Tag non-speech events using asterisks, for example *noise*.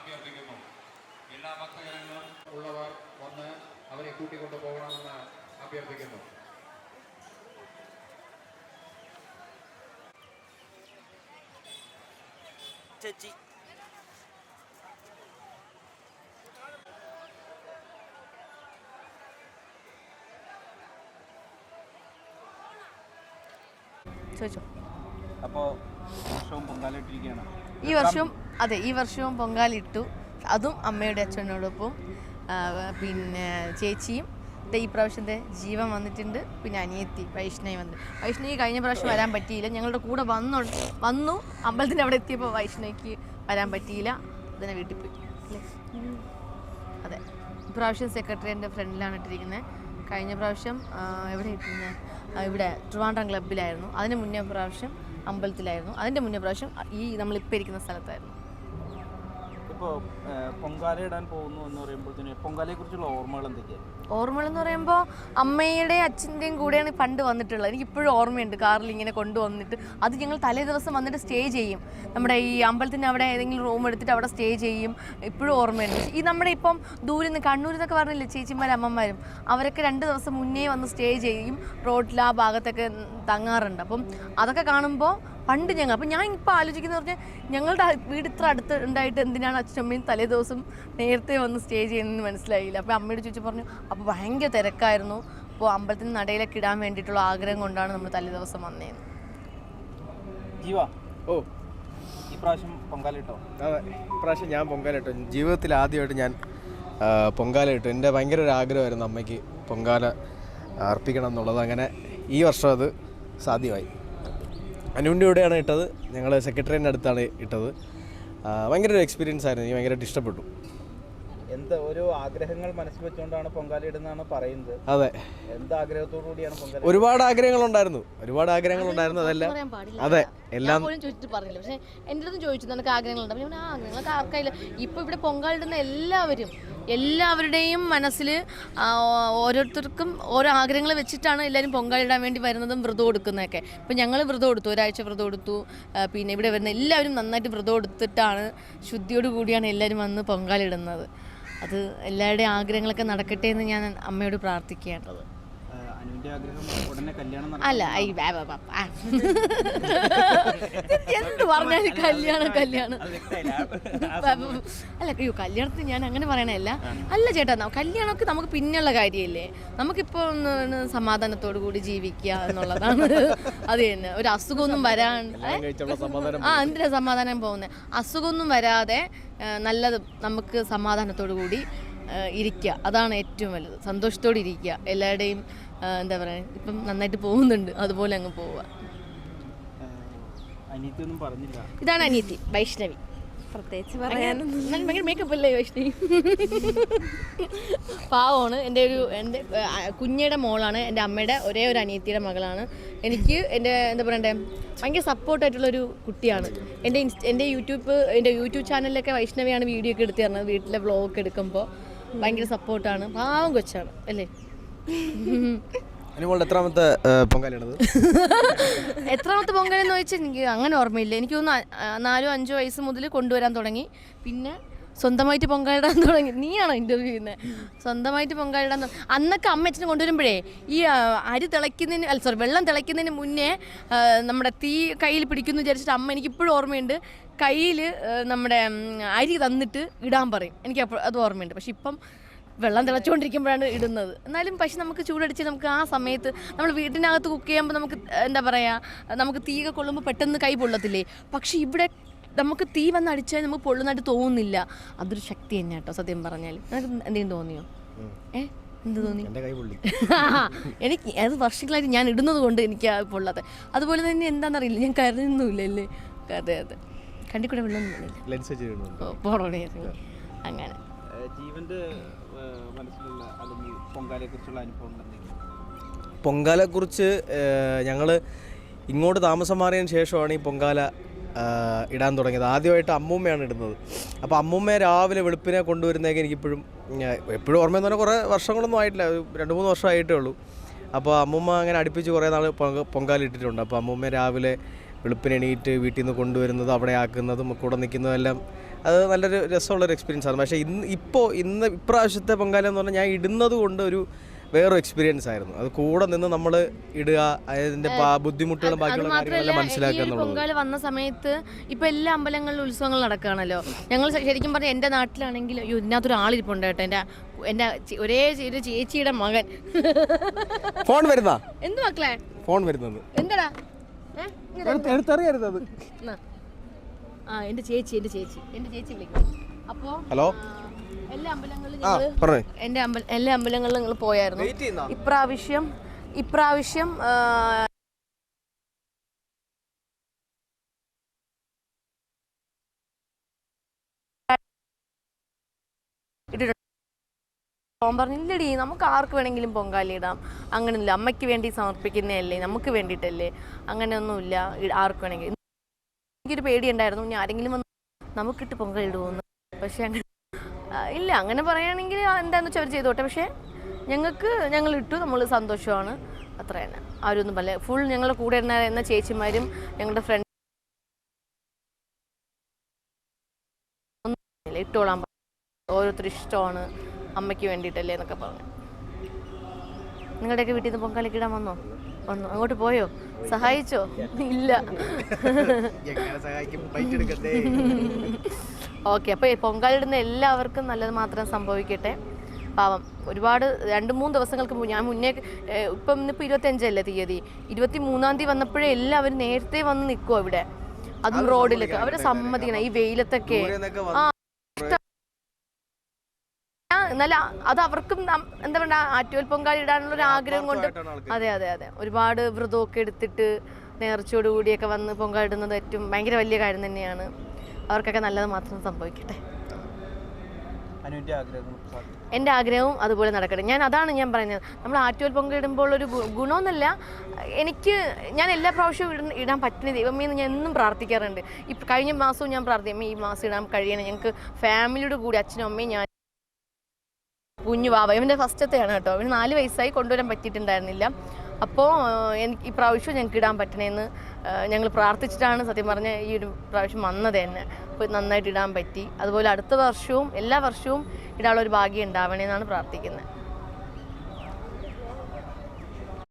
അഭ്യർത്ഥിക്കുന്നു എല്ലാ ഭക്തജനങ്ങളും ഉള്ളവർ വന്ന് അവരെ കൂട്ടിക്കൊണ്ടു പോകണമെന്ന് അഭ്യർത്ഥിക്കുന്നു. ചേച്ചി. ചോദിച്ചോ അപ്പോൾ വർഷവും പൊങ്കാലിട്ടിരിക്കുകയാണ് ഈ വർഷവും അതെ ഈ വർഷവും പൊങ്കാലിട്ടു. അതും അമ്മയുടെ അച്ഛനോടൊപ്പം പിന്നെ ചേച്ചിയും. ഈ പ്രാവശ്യത്തെ ജീവൻ വന്നിട്ടുണ്ട് പിന്നെ അനിയത്തി വൈഷ്ണവി വന്നു വൈഷ്ണവി കഴിഞ്ഞ പ്രാവശ്യം വരാൻ പറ്റിയില്ല. ഞങ്ങളുടെ കൂടെ വന്നു വന്നു. അമ്പലത്തിന്റെ അവിടെ എത്തിയപ്പോൾ വൈഷ്ണവിക്ക് വരാൻ പറ്റിയില്ല. അതിനെ വീട്ടിൽ പോയി. അതെ. ഇപ്രാവശ്യം സെക്രട്ടറിയുടെ ഫ്രണ്ടിലാണ് ഇട്ടിരിക്കുന്നത്. കഴിഞ്ഞ പ്രാവശ്യം എവിടെ ഇട്ടിരുന്നത് ഇവിടെ ട്രിവാൻഡ്രം ക്ലബ്ബിലായിരുന്നു. അതിന് മുന്നേ പ്രാവശ്യം അമ്പലത്തിലായിരുന്നു. അതിന്റെ മുന്നേ പ്രാവശ്യം ഈ നമ്മളിപ്പോൾ ഇരിക്കുന്ന സ്ഥലത്തായിരുന്നു. ഇപ്പോൾ പൊങ്കാല ഇടാൻ പോകുന്നു എന്ന് പറയുമ്പോഴത്തേന് പൊങ്കാലയെ കുറിച്ചുള്ള ഓർമ്മകൾ എന്തൊക്കെയാണ് ഓർമ്മകൾ എന്ന് പറയുമ്പോൾ അമ്മയുടെയും അച്ഛന്റെയും കൂടെയാണ് പണ്ട് വന്നിട്ടുള്ളത്. എനിക്ക് ഇപ്പോഴും ഓർമ്മയുണ്ട് കാറിൽ ഇങ്ങനെ കൊണ്ടുവന്നിട്ട് അത് ഞങ്ങൾ തലേ ദിവസം വന്നിട്ട് സ്റ്റേ ചെയ്യും. നമ്മുടെ ഈ അമ്പലത്തിന്റെ അവിടെ ഏതെങ്കിലും റൂം എടുത്തിട്ട് അവിടെ സ്റ്റേ ചെയ്യും. ഇപ്പോഴും ഓർമ്മയുണ്ട്. ഈ നമ്മുടെ ഇപ്പം ദൂരെ നിന്ന് കണ്ണൂരിൽ നിന്നൊക്കെ പറഞ്ഞില്ലേ ചേച്ചിമാരും അമ്മമാരും? അവരൊക്കെ രണ്ട് ദിവസം മുന്നേ വന്ന് സ്റ്റേ ചെയ്യും. റോഡിൽ ആ ഭാഗത്തൊക്കെ തങ്ങാറുണ്ട്. അപ്പം അതൊക്കെ കാണുമ്പോൾ പണ്ട് ഞങ്ങൾ അപ്പം ഞാൻ ഇപ്പോൾ ആലോചിക്കുന്നത് പറഞ്ഞാൽ ഞങ്ങളുടെ വീട് ഇത്ര അടുത്ത് ഉണ്ടായിട്ട് എന്തിനാണ് അച്ഛനമ്മയും തലേ ദിവസം നേരത്തെ വന്ന് സ്റ്റേ ചെയ്യുന്നതെന്ന് മനസ്സിലായില്ല. അപ്പോൾ അമ്മയോട് ചോദിച്ചു പറഞ്ഞു അപ്പോൾ ഭയങ്കര തിരക്കായിരുന്നു. അപ്പോൾ അമ്പലത്തിന് നടയിലൊക്കെ ഇടാൻ വേണ്ടിയിട്ടുള്ള ആഗ്രഹം കൊണ്ടാണ് നമ്മൾ തലേ ദിവസം വന്നേന്ന്. ജീവ. ഓ അതെ ഇപ്രാവശ്യം ഞാൻ പൊങ്കാലിട്ടു ജീവിതത്തിൽ ആദ്യമായിട്ട് ഞാൻ പൊങ്കാലിട്ടു എന്റെ ഭയങ്കര ഒരു ആഗ്രഹമായിരുന്നു അമ്മയ്ക്ക് പൊങ്കാല അർപ്പിക്കണം എന്നുള്ളത്. അങ്ങനെ ഈ വർഷം അത് സാധ്യമായി. അനുവിന്റെ കൂടെയാണ് ഇട്ടത്. ഞങ്ങൾ സെക്രട്ടറിന്റെ അടുത്താണ് ഇട്ടത്. ഭയങ്കര ഒരു എക്സ്പീരിയൻസ് ആയിരുന്നു. എനിക്ക് ഭയങ്കരമായിട്ട് ഇഷ്ടപ്പെട്ടു. എന്ത് ഓരോ ആഗ്രഹങ്ങൾ മനസ്സിൽ വെച്ചുകൊണ്ടാണ് പൊങ്കാല ഇടുന്നതാണ് പറയുന്നത്. അതെ. എന്താ ആഗ്രഹത്തോടു കൂടിയാണ് പൊങ്കാല ഒരുപാട് ആഗ്രഹങ്ങൾ ഉണ്ടായിരുന്നു. ഒരുപാട് ആഗ്രഹങ്ങളുണ്ടായിരുന്നു അതെല്ലാം. പറയാൻ പാടില്ല. അതെ എല്ലാം പോലും ചോദിച്ചിട്ട് പറഞ്ഞില്ല. പക്ഷേ എന്റെ അടുത്ത് ചോദിച്ചു നിനക്ക് ആഗ്രഹങ്ങളുണ്ട് അപ്പോൾ ഞാൻ ആ ആഗ്രഹങ്ങളൊക്കെ ആർക്കായില്ല ഇപ്പോൾ ഇവിടെ പൊങ്കാലിടുന്ന എല്ലാവരും എല്ലാവരുടെയും മനസ്സിൽ ഓരോരുത്തർക്കും ഓരോ ആഗ്രഹങ്ങൾ വെച്ചിട്ടാണ് എല്ലാവരും പൊങ്കാലിടാൻ വേണ്ടി വരുന്നതും വ്രതം എടുക്കുന്നതൊക്കെ ഇപ്പം ഞങ്ങൾ വ്രതം എടുത്തു ഒരാഴ്ച വ്രതം എടുത്തു ആ, പിന്നെ ഇവിടെ വരുന്ന എല്ലാവരും നന്നായിട്ട് വ്രതം എടുത്തിട്ടാണ് ശുദ്ധിയോട് കൂടിയാണ് എല്ലാവരും വന്ന് പൊങ്കാലിടുന്നത് അത് എല്ലാവരുടെയും ആഗ്രഹങ്ങളൊക്കെ നടക്കട്ടെ എന്ന് ഞാൻ അമ്മയോട് പ്രാർത്ഥിക്കേണ്ടത് അനുവിന്റെ ആഗ്രഹം ഉടനെ കല്യാണം അല്ല. എന്ത് പറഞ്ഞാലും കല്യാണം കല്യാണം അല്ല അയ്യോ കല്യാണത്തിന് ഞാൻ അങ്ങനെ പറയണല്ല അല്ല ചേട്ടാ കല്യാണമൊക്കെ നമുക്ക് പിന്നെയുള്ള കാര്യമല്ലേ നമുക്കിപ്പോൾ ഒന്ന് സമാധാനത്തോടു കൂടി ജീവിക്കുക എന്നുള്ളതാണ് അത് തന്നെ ഒരു അസുഖമൊന്നും വരാണ്ട് ആ എന്തിനാ സമാധാനം പോകുന്നത് അസുഖമൊന്നും വരാതെ നല്ലത് നമുക്ക് സമാധാനത്തോടു കൂടി ഇരിക്കുക അതാണ് ഏറ്റവും വലുത്. സന്തോഷത്തോടെ ഇരിക്കുക എല്ലാവരുടെയും എന്താ പറയുക ഇപ്പം നന്നായിട്ട് പോകുന്നുണ്ട്. അതുപോലെ അങ്ങ് പോവുക. ഇതാണ് അനിയത്തി വൈഷ്ണവി. പ്രത്യേകിച്ച് പറയാനൊന്നും ഭയങ്കര മേക്കപ്പ് അല്ലേ വൈഷ്ണവി? പാവമാണ്. എന്റെ ഒരു എന്റെ കുഞ്ഞയുടെ മോളാണ്. എന്റെ അമ്മയുടെ ഒരേ ഒരു അനിയത്തിയുടെ മകളാണ്. എനിക്ക് എന്റെ എന്താ പറയണ്ടേ ഭയങ്കര സപ്പോർട്ടായിട്ടുള്ളൊരു കുട്ടിയാണ്. എന്റെ ഇൻസ്റ്റ എന്റെ യൂട്യൂബ് എന്റെ യൂട്യൂബ് ചാനലിലൊക്കെ വൈഷ്ണവിയാണ് വീഡിയോ ഒക്കെ എടുത്തു തരുന്നത്. വീട്ടിലെ വ്ളോഗൊക്കെ എടുക്കുമ്പോൾ ഭയങ്കര സപ്പോർട്ടാണ്. പാവം കൊച്ചാണ് അല്ലേ? അനുമോളുടെ എത്രാമത്തെ *laughs* എത്രാമത്തെ പൊങ്കാലെന്ന് ചോദിച്ചാൽ എനിക്ക് അങ്ങനെ ഓർമ്മയില്ല. എനിക്ക് തോന്നുന്നു നാലോ അഞ്ചോ വയസ്സ് മുതൽ കൊണ്ടുവരാൻ തുടങ്ങി. പിന്നെ സ്വന്തമായിട്ട് പൊങ്കാലിടാൻ തുടങ്ങി. നീയാണോ ഇന്റർവ്യൂ ചെയ്യുന്നത് സ്വന്തമായിട്ട് പൊങ്കാലിടാൻ അന്നൊക്കെ അമ്മ കൊണ്ടുവരുമ്പോഴേ ഈ അരി തിളയ്ക്കുന്നതിന് അല്ല സോറി വെള്ളം തിളയ്ക്കുന്നതിന് മുന്നേ നമ്മുടെ തീ കയ്യിൽ പിടിക്കുന്നു വിചാരിച്ചിട്ട് അമ്മ എനിക്ക് ഇപ്പോഴും ഓർമ്മയുണ്ട്. കയ്യിൽ നമ്മുടെ അരി തന്നിട്ട് ഇടാൻ പറയും. എനിക്ക് അപ്പോൾ അത് ഓർമ്മയുണ്ട്. പക്ഷെ ഇപ്പം വെള്ളം തിളച്ചുകൊണ്ടിരിക്കുമ്പോഴാണ് ഇടുന്നത്. എന്നാലും പക്ഷെ നമുക്ക് ചൂടടിച്ച് നമുക്ക് ആ സമയത്ത് നമ്മൾ വീട്ടിനകത്ത് കുക്ക് ചെയ്യുമ്പോൾ നമുക്ക് എന്താ പറയുക നമുക്ക് തീയൊക്കെ കൊള്ളുമ്പോൾ പെട്ടെന്ന് കൈ പൊള്ളത്തില്ലേ? പക്ഷെ ഇവിടെ നമുക്ക് തീ വന്ന് അടിച്ചാൽ നമുക്ക് പൊള്ളുന്നതായിട്ട് തോന്നുന്നില്ല. അതൊരു ശക്തി തന്നെ കേട്ടോ സത്യം പറഞ്ഞാൽ നിനക്ക് എന്തെങ്കിലും തോന്നിയോ? ഏ? എന്ത് തോന്നി? കൈ പൊള്ളി. *laughs* എനിക്ക് അത് വർഷങ്ങളായിട്ട് ഞാൻ ഇടുന്നത് കൊണ്ട് എനിക്ക് ആ പൊള്ളാതെ അതുപോലെ തന്നെ എന്താണെന്നറിയില്ല ഞാൻ കരുതുന്നില്ല അല്ലേ അതെ. അതെ കണ്ടിക്കൂടെ കൂടെ വെള്ളം പോറോടെ അങ്ങനെ. ജീവന്റെ മനസ്സിലുള്ള അല്ലെങ്കിൽ അനുഭവം പൊങ്കാലയെക്കുറിച്ച് ഞങ്ങൾ ഇങ്ങോട്ട് താമസം മാറിയതിന് ശേഷമാണ് ഈ പൊങ്കാല ഇടാൻ തുടങ്ങിയത്. ആദ്യമായിട്ട് അമ്മൂമ്മയാണ് ഇടുന്നത്. അപ്പോൾ അമ്മൂമ്മ രാവിലെ വെളുപ്പിനെ കൊണ്ടുവരുന്നതൊക്കെ എനിക്കിപ്പോഴും എപ്പോഴും ഓർമ്മയെന്ന് പറഞ്ഞാൽ കുറേ വർഷങ്ങളൊന്നും ആയിട്ടില്ല. രണ്ട് മൂന്ന് വർഷമായിട്ടേ ഉള്ളൂ. അപ്പോൾ അമ്മൂമ്മ അങ്ങനെ അടുപ്പിച്ച് കുറേ നാൾ പൊങ്ക പൊങ്കാല ഇട്ടിട്ടുണ്ട്. അപ്പോൾ അമ്മൂമ്മ രാവിലെ വെളുപ്പിന് എണീറ്റ് വീട്ടിൽ നിന്ന് കൊണ്ടുവരുന്നതും അവിടെ ആക്കുന്നതും കൂടെ നിൽക്കുന്നതും എല്ലാം അത് നല്ലൊരു രസമുള്ളൊരു എക്സ്പീരിയൻസ് ആണ്. പക്ഷേ ഇന്ന് ഇപ്പോൾ ഇന്ന് ഇപ്രാവശ്യത്തെ പൊങ്കാല എന്ന് പറഞ്ഞാൽ ഞാൻ ഇടുന്നത് കൊണ്ട് ഒരു വേറൊരു എക്സ്പീരിയൻസ് ആയിരുന്നു. അത് കൂടെ നിന്ന് നമ്മൾ ഇടുക അതിന്റെ ബുദ്ധിമുട്ടുകളും ബാക്കിയുള്ള കാര്യങ്ങളെല്ലാം മനസ്സിലാക്കുക പൊങ്കാല വന്ന സമയത്ത് ഇപ്പൊ എല്ലാ അമ്പലങ്ങളിലും ഉത്സവങ്ങൾ നടക്കുകയാണല്ലോ. ഞങ്ങൾ ശരിക്കും പറഞ്ഞാൽ എന്റെ നാട്ടിലാണെങ്കിൽ ഇതിനകത്തൊരു ആളിരിപ്പുണ്ട് കേട്ടോ. എന്റെ എന്റെ ഒരേ ഒരു ചേച്ചിയുടെ മകൻ. ഫോൺ വരുന്ന എന്ത് മക്കളെ? ഫോൺ വരുന്നത്. എന്താടാ? എടുത്തറിയരുത് അത്. ആ എന്റെ ചേച്ചി എന്റെ ചേച്ചി എന്റെ ചേച്ചി വിളിക്കും അപ്പോൾ ഹലോ? എല്ലാ അമ്പലങ്ങളിലും ആ പറഞ്ഞേ. എന്റെ അമ്പല എല്ലാ അമ്പലങ്ങളിലും നിങ്ങൾ പോയായിരുന്നു. വെയിറ്റ് ചെയ്യുന്ന? ഇപ്രാവശ്യം ഇപ്രാവശ്യം ആ, ഇട്ടിട്ടുണ്ട്. അവൻ പറഞ്ഞു ഇല്ലടി നമുക്ക് ആർക്ക് വേണമെങ്കിലും പൊങ്കാലി ഇടാം. അങ്ങനെയൊന്നുമില്ല അമ്മയ്ക്ക് വേണ്ടി സമർപ്പിക്കുന്നതല്ലേ? നമുക്ക് വേണ്ടിയിട്ടല്ലേ? അങ്ങനെയൊന്നുമില്ല. ഇ- ആർക്ക് വേണമെങ്കിലും. എനിക്കൊരു പേടിയുണ്ടായിരുന്നു. ഇനി ആരെങ്കിലും വന്ന് നമുക്കിട്ട് പൊങ്കാല ഇടുമെന്ന് പക്ഷെ അങ്ങനെ ഇല്ല അങ്ങനെ പറയുകയാണെങ്കിൽ എന്താണെന്ന് വെച്ചാൽ അവർ ചെയ്തോട്ടെ. പക്ഷേ ഞങ്ങൾക്ക് ഞങ്ങൾ ഇട്ടു നമ്മൾ സന്തോഷമാണ്. അത്ര തന്നെ. അവരൊന്നും പല ഫുൾ ഞങ്ങളുടെ കൂടെ എന്ന ചേച്ചിമാരും ഞങ്ങളുടെ ഫ്രണ്ട് ഇട്ടോളാൻ. ഓരോരുത്തർ ഇഷ്ടമാണ് അമ്മയ്ക്ക് വേണ്ടിയിട്ടല്ലേ എന്നൊക്കെ പറഞ്ഞു. നിങ്ങളുടെയൊക്കെ വീട്ടിൽ നിന്ന് പൊങ്കാലയ്ക്ക് ഇടാൻ വന്നോ? വന്നു? അങ്ങോട്ട് പോയോ? സഹായിച്ചോ? ഇല്ല. *laughs* ഓക്കെ അപ്പോൾ പൊങ്കാലിടുന്ന എല്ലാവർക്കും നല്ലത് മാത്രം സംഭവിക്കട്ടെ. പാവം ഒരുപാട് രണ്ട് മൂന്ന് ദിവസങ്ങൾക്ക് മുന്നേ ഞാൻ മുന്നേ ഇപ്പം ഇന്നിപ്പോൾ ഇരുപത്തഞ്ചല്ലേ തീയതി. ഇരുപത്തി മൂന്നാം തീയതി വന്നപ്പോഴേ എല്ലാവരും നേരത്തെ വന്ന് നിൽക്കുമോ ഇവിടെ? അതും റോഡിലൊക്കെ അവരെ സമ്മതിക്കണം ഈ വെയിലത്തൊക്കെ. ആ അത് അവർക്കും എന്താ പറയുക ആറ്റുവൽ പൊങ്കാലി ഇടാനുള്ള ഒരു ആഗ്രഹം കൊണ്ട് അതെ അതെ അതെ. ഒരുപാട് വ്രതമൊക്കെ എടുത്തിട്ട് നേർച്ചയോടുകൂടിയൊക്കെ വന്ന് പൊങ്കാലിടുന്നത് ഏറ്റവും ഭയങ്കര വലിയ കാര്യം തന്നെയാണ്. അവർക്കൊക്കെ നല്ലത് മാത്രം സംഭവിക്കട്ടെ. എന്റെ ആഗ്രഹവും അതുപോലെ നടക്കട്ടെ. ഞാൻ അതാണ് ഞാൻ പറയുന്നത്. നമ്മൾ ആറ്റുവൽ പൊങ്കിടുമ്പോൾ ഒരു ഗുണമെന്നല്ല എനിക്ക് ഞാൻ എല്ലാ പ്രാവശ്യവും ഇട ഇടാൻ പറ്റുന്ന ദൈവമേ എന്ന് ഞാൻ എന്നും പ്രാർത്ഥിക്കാറുണ്ട്. ഇപ്പൊ കഴിഞ്ഞ മാസവും ഞാൻ പ്രാർത്ഥിക്കും ഈ മാസം ഇടാൻ കഴിയണം. ഞങ്ങൾക്ക് ഫാമിലിയോട് കൂടി അച്ഛനും അമ്മയും ഞാൻ കുഞ്ഞു വാവ. ഇവന്റെ ഫസ്റ്റത്തെയാണ് കേട്ടോ. ഇവന് നാല് വയസ്സായി കൊണ്ടുവരാൻ പറ്റിയിട്ടുണ്ടായിരുന്നില്ല. അപ്പോൾ എനിക്ക് ഈ പ്രാവശ്യം ഞങ്ങൾക്ക് ഇടാൻ പറ്റണേന്ന് ഞങ്ങൾ പ്രാർത്ഥിച്ചിട്ടാണ് സത്യം പറഞ്ഞ ഈ ഒരു പ്രാവശ്യം വന്നത് തന്നെ. അപ്പോൾ നന്നായിട്ട് ഇടാൻ പറ്റി. അതുപോലെ അടുത്ത വർഷവും എല്ലാ വർഷവും ഇടാനുള്ള ഒരു ഭാഗ്യം ഉണ്ടാവണേന്നാണ് പ്രാർത്ഥിക്കുന്നത്